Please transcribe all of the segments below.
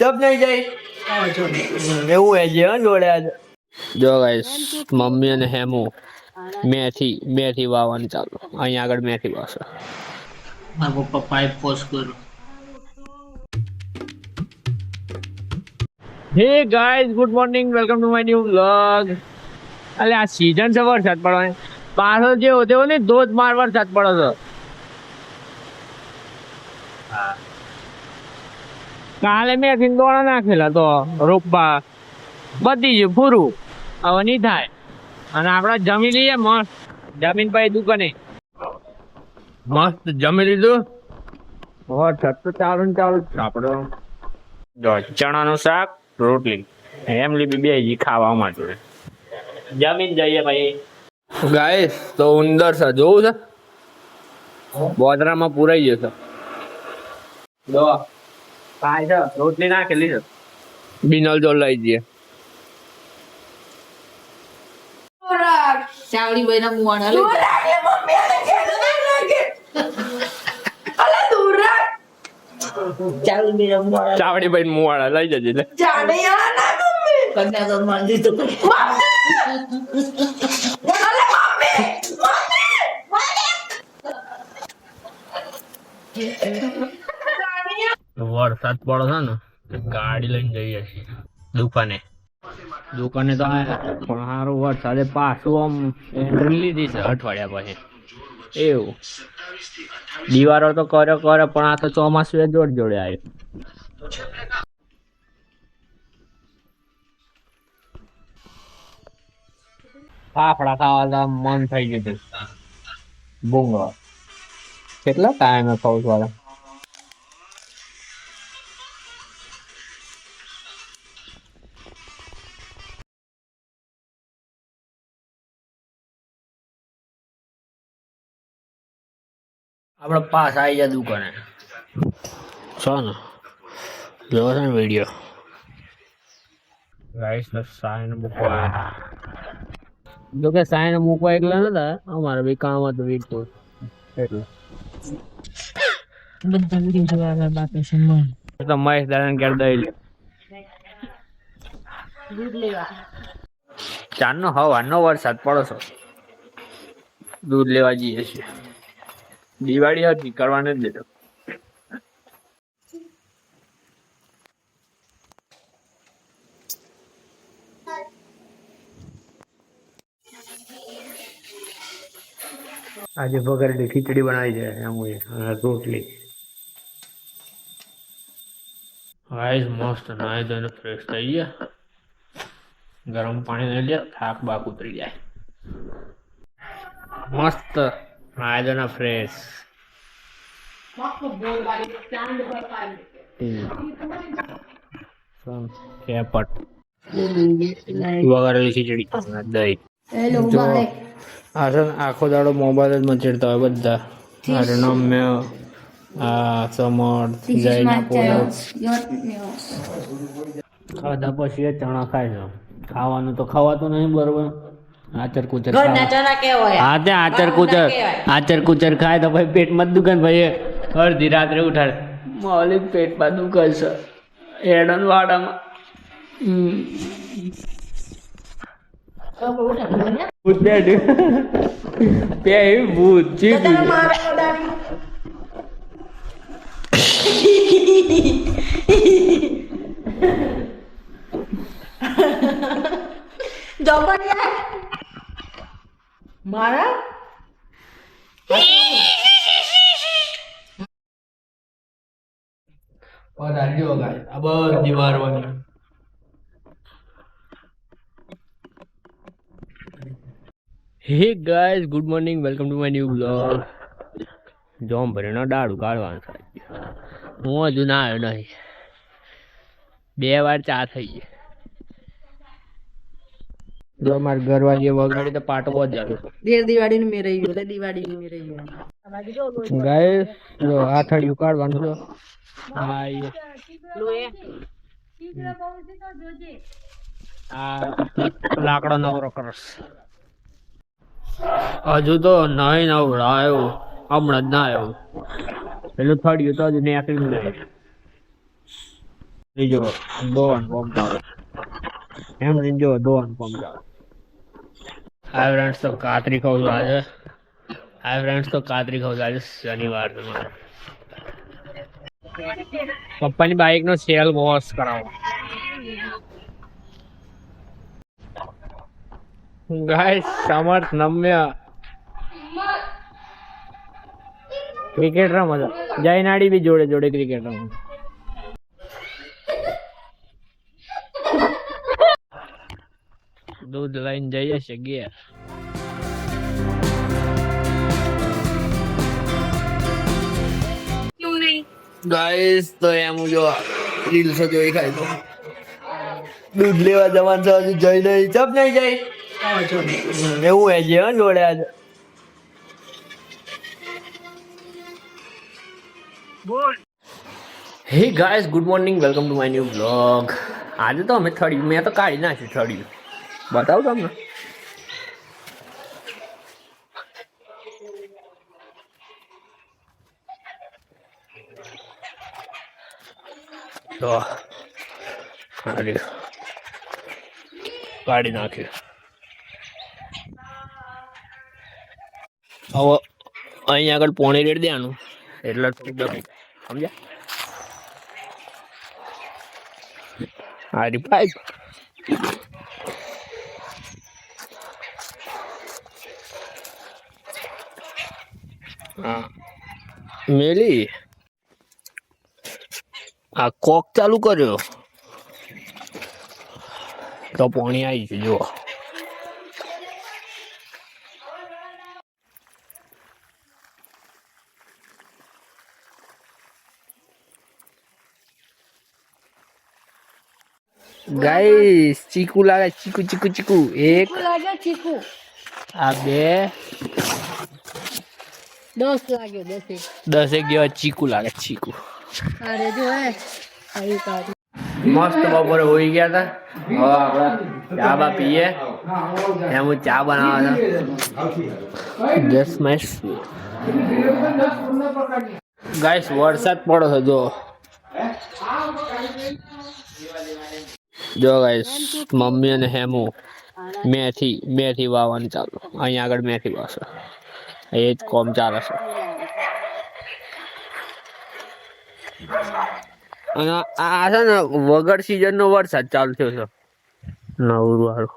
જબ નહીં જાય એવું હે છે જોડે જો ગાઈસ મમ્મી અને હેમુ મેથી મેથી વાવવાનું ચાલુ. અહીંયા આગળ મેથી વાવશે. મારા પપ્પા પોસ્ટ કર્યો. Hey guys good morning welcome to my new vlog અલે આ સીઝન છે વરસાદ પડવાની. પાછો જેવો તેવો ને ધોધમાર વરસાદ પડે છે. કાલે મેં દોડા નાખેલા તો રોપવા બધી જ પૂરું હવે નહીં થાય. અને આપણે જમી લઈએ મસ્ત. જમીન પછી દુકાને. મસ્ત જમી લીધું? વરસાદ તો ચાલુ ને ચાલુ જ આપણે ચણા ચણાનું શાક રોટલી. એમ લીધી બે જી ખાવા માટે. જમીન જઈએ ભાઈ. ગાય તો ઉંદર છે જોવું છે? બોદરામાં પુરાઈ જશે જો ખાય છે રોટલી નાખેલી છે. બિનલ જો લઈ જઈએ. ચાવડી ભાઈ ના મુવાણા લઈ ચાવડી ભાઈ ના મુવાણા લઈ જજે લે. કન્યા તો માંડી તો કરી. વરસાદ પડે છે ને ગાડી લઈને જઈએ છીએ દુકાને. દુકાને તો પણ સારું વરસાદે પાછું આમ એન્ટ્રી લીધી છે અઠવાડિયા પછી. એવું. દિવારો તો કર્યો કર્યો, પણ આ તો ચોમાસું એ જોડ જોડે આવ્યું. ફાફડા ખાવા મન થઈ ગયું ભૂંગળો. કેટલા ટાઈમે ખાવ છું આપણે પાસ આવી જાય દુકાને. છો ને? જોવો છે ને વીડિયો ગાઈસ સાઈન મૂકવા જો કે સાઈન મૂકવા એકલા નતા અમારે બી કામ હતું એટલે. બધા વીડિયો જોવા આવ્યા બાકી છે મન. તો મહેશ દાદા ઘેર દઈ લે. ચારનો હવાનો વરસાદ પડો છો. દૂધ લેવા જઈએ છીએ. દિવાળી હતી કરવા નથી દેતો આજે વઘારેલી ખીચડી બનાવી છે એમ હોય રોટલી. ગાઈસ મસ્ત નાઈ ધોઈને ફ્રેશ થઈ ગયા. ગરમ પાણી લઈ લે થાક બાક ઉતરી જાય. મસ્ત. ધોઈને ફ્રેશ કેપટ વઘારેલી ખીચડી દહીં જો આ આખો દાડો મોબાઈલ જ મચેડતા હોય બધા આ રણમ્ય આ સમર્થ જયના પોરસ ખાધા પછી એ ચણા ખાય છે ખાવાનું તો ખાવાતું નહીં બરોબર આચર કુચર હા તે આચર કુચર આચર કુચર ખાય તો ભાઈ પેટમાં દુકાન ભાઈ અડધી રાત્રે ઉઠાડે. મોલી પેટમાં દુખે છે. એડન વાડામાં. ભૂત બે ભૂત ચીકુ મારા? વધારજો ગાય. આ બધી વારવાની. Hey guys good morning. Welcome to my new blog. જોમ ભરીનો દાડું કાઢવાનું છે. હું હજુ ના આવ્યો નહીં. બે વાર ચા થઈ ગઈ. જો અમારે ઘરવાળીએ વગાડી તો પાટો બહુ જ જાતો દેર દિવાળી નું મેરાઈ ગયું દિવાળી નું મેરાઈ ગયું. ગાઈસ જો આથડિયું કાઢવાનું છે હા એ. આ લાકડો નવરો કરસ હજુ તો નહીં આવ્યો હમણાં જ ના આવ્યો પેલું થડ્યું તો હજુ નીકળ્યું નહીં. બીજો દોન પંપ એમ જો દોન પંપ હાય ફ્રેન્ડ્સ તો કાતરી ખાઉં છું આજે હાય ફ્રેન્ડ્સ તો કાતરી ખાઉં છું આજે શનિવાર પપ્પાની બાઇક નો સેલ વોશ કરાવો ગાઈસ સમર્થ નમ્ય ક્રિકેટ રમો છો જયનાડી બી જોડે જોડે ક્રિકેટ રમો દૂધ લઈને જઈએ છે ઘેર. ગાઈસ તો એમ જો રીલ્સ જોઈ ખાય તો. દૂધ લેવા જવાનું છે હજુ જઈ નહીં. ચપ નહીં જઈ. એવું હે છે હો જોડે આજે. Hey guys good morning welcome to my new blog આજે તો અમે થર્ડ મેં તો કાઢી નાખ્યું થર્ડ બતાવું તમને? તો. કાઢી નાખ્યું હવે અહીંયા આગળ પોણી રેડ દેવાનું. એટલે સમજ્યા? આ રી પાઇપ મેલી? આ કોક ચાલુ કર્યો. તો પાણી આવી ગયું જુઓ. ગાઈસ ચીકુ લાગે ચીકુ ચીકુ ચીકુ. એક ચીકુ. આ બે દસ લાગ્યો દસે દસેક જેવા ચીકુ લાગે ચીકુ અરે જો હે આવી કાઢી મસ્ત બપોરે હોઈ ગયા હતા હવે આપણે ચા બા પીએ એમ હું ચા બનાવવા હતા જસ્ટ માય ગાઈસ વરસાદ પડો છે જો જો ગાઈસ મમ્મી અને હેમુ મેથી મેથી વાવવાનું ચાલુ અહીંયા આગળ મેથી વાવશે એ જ કોમ ચાલે છે. અને આ છે ને વગર સિઝન નો વરસાદ ચાલુ થયો છે. નવરું વાળું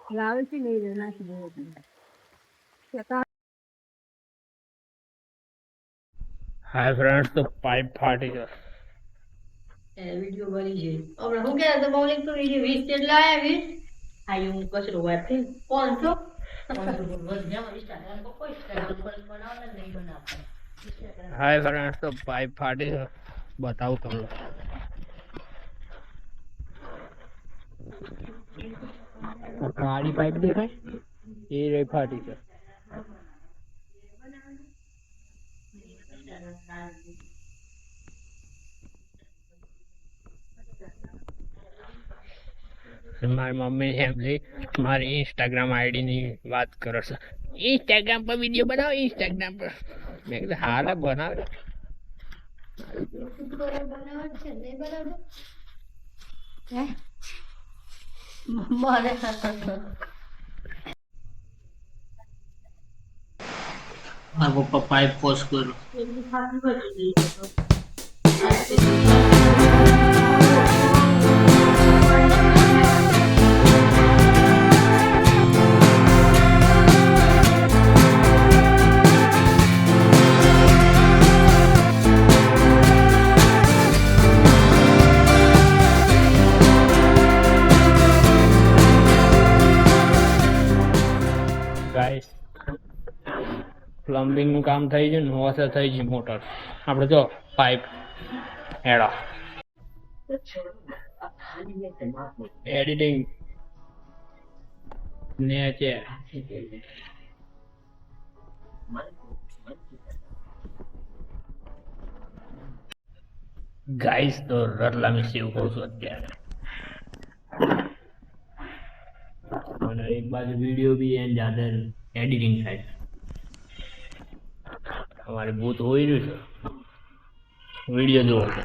છે હાય ફ્રેન્ડ્સ તો પાઇપ ફાટી છે વીડિયો બની છે આપણે હું કે તો તો વીડિયો વીસ જેટલા આવ્યા વીસ? આ હું કચરો વાત થઈ પાંચસો હાય ફ્રેન્ડ્સ તો પાઇપ ફાટી છે બતાવું તમને. કાળી પાઇપ દેખાય? એ રહી ફાટી છે મારી મમ્મી છે એમની મારી ઇન્સ્ટાગ્રામ આઈડી ની વાત કરો છો. ઇન્સ્ટાગ્રામ પર વીડિયો બનાવો ઇન્સ્ટાગ્રામ પર. મેં કીધું, હાલ બનાવે. મારા પપ્પા પાઇપ પોસ્ટ કર્યું. ગાઈસ પ્લમ્બિંગનું કામ થઈ ગયું ને વોશર થઈ ગયું મોટર. આપણે જો પાઇપ હેડા. એડિટિંગ નીચે ગાઈસ તો રતલામી સેવ કહું છું અત્યારે. बाद वीडियो भी एंड ज़्यादा एडिटिंग થાય અમારે ભૂત હોઈ રહ્યું છે વીડિયો જોવો છે